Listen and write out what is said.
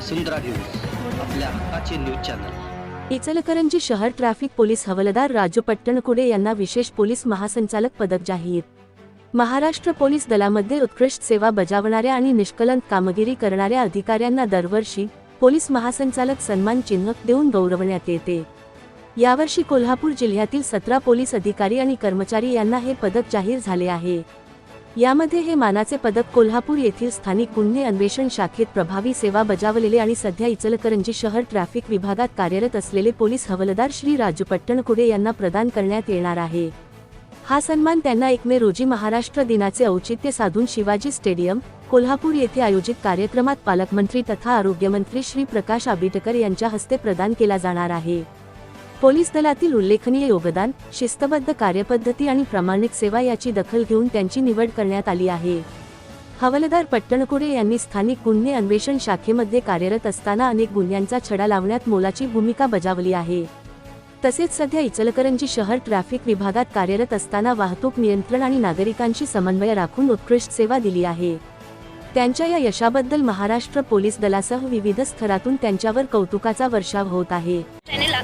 वसुंधरा news आपल्या हक्काचे news channel. Ichalkaranji शहर ट्रॅफिक पोलीस हवालदार राजू पट्टणकुडे यांना विशेष पोलीस महासंचालक पदक जाहीर. महाराष्ट्र पोलीस दलामध्ये उत्कृष्ट सेवा बजावणाऱ्या आणि निष्कलंक कामगिरी करणाऱ्या अधिकाऱ्यांना दरवर्षी पोलीस महासंचालक सन्मान चिन्ह देऊन गौरवण्यात येते. यावर्षी कोल्हापूर जिल्ह्यातील सतरा पोलीस अधिकारी आणि कर्मचारी यांना हे पदक जाहीर झाले आहे. यामध्ये हे मानाचे पदक कोल्हापूर येथील स्थानिक गुन्हे अन्वेषण शाखेत प्रभावी सेवा बजावलेले आणि सध्या इचलकरंजी शहर ट्रॅफिक विभागात कार्यरत असलेले पोलीस हवालदार श्री राजू पट्टणकुडे यांना प्रदान करण्यात येणार आहे. हा सन्मान त्यांना एक मे रोजी महाराष्ट्र दिनाचे औचित्य साधून शिवाजी स्टेडियम कोल्हापूर येथे आयोजित कार्यक्रमात पालकमंत्री तथा आरोग्यमंत्री श्री प्रकाश आंबेडकर यांच्या हस्ते प्रदान केला जाणार आहे. पोलीस दलातील उल्लेखनीय योगदान शिस्तबद्ध कार्यपद्धती आणि प्रामाणिक सेवा याची दखल घेऊन त्यांची निवड करण्यात आली आहे. हवालदार पट्टणकुडे यांनी स्थानिक गुन्हे अन्वेषण शाखेमध्ये कार्यरत असताना अनेक गुन्ह्यांचा छडा लावण्यात मोलाची भूमिका बजावली आहे. तसेच सध्या इचलकरंजी शहर ट्रॅफिक विभागात कार्यरत असताना वाहतूक नियंत्रण आणि नागरिकांशी समन्वय राखून उत्कृष्ट सेवा दिली आहे. त्यांच्या या यशाबद्दल महाराष्ट्र पोलीस दलासह विविध स्तरातून त्यांच्यावर कौतुकाचा वर्षाव होत आहे.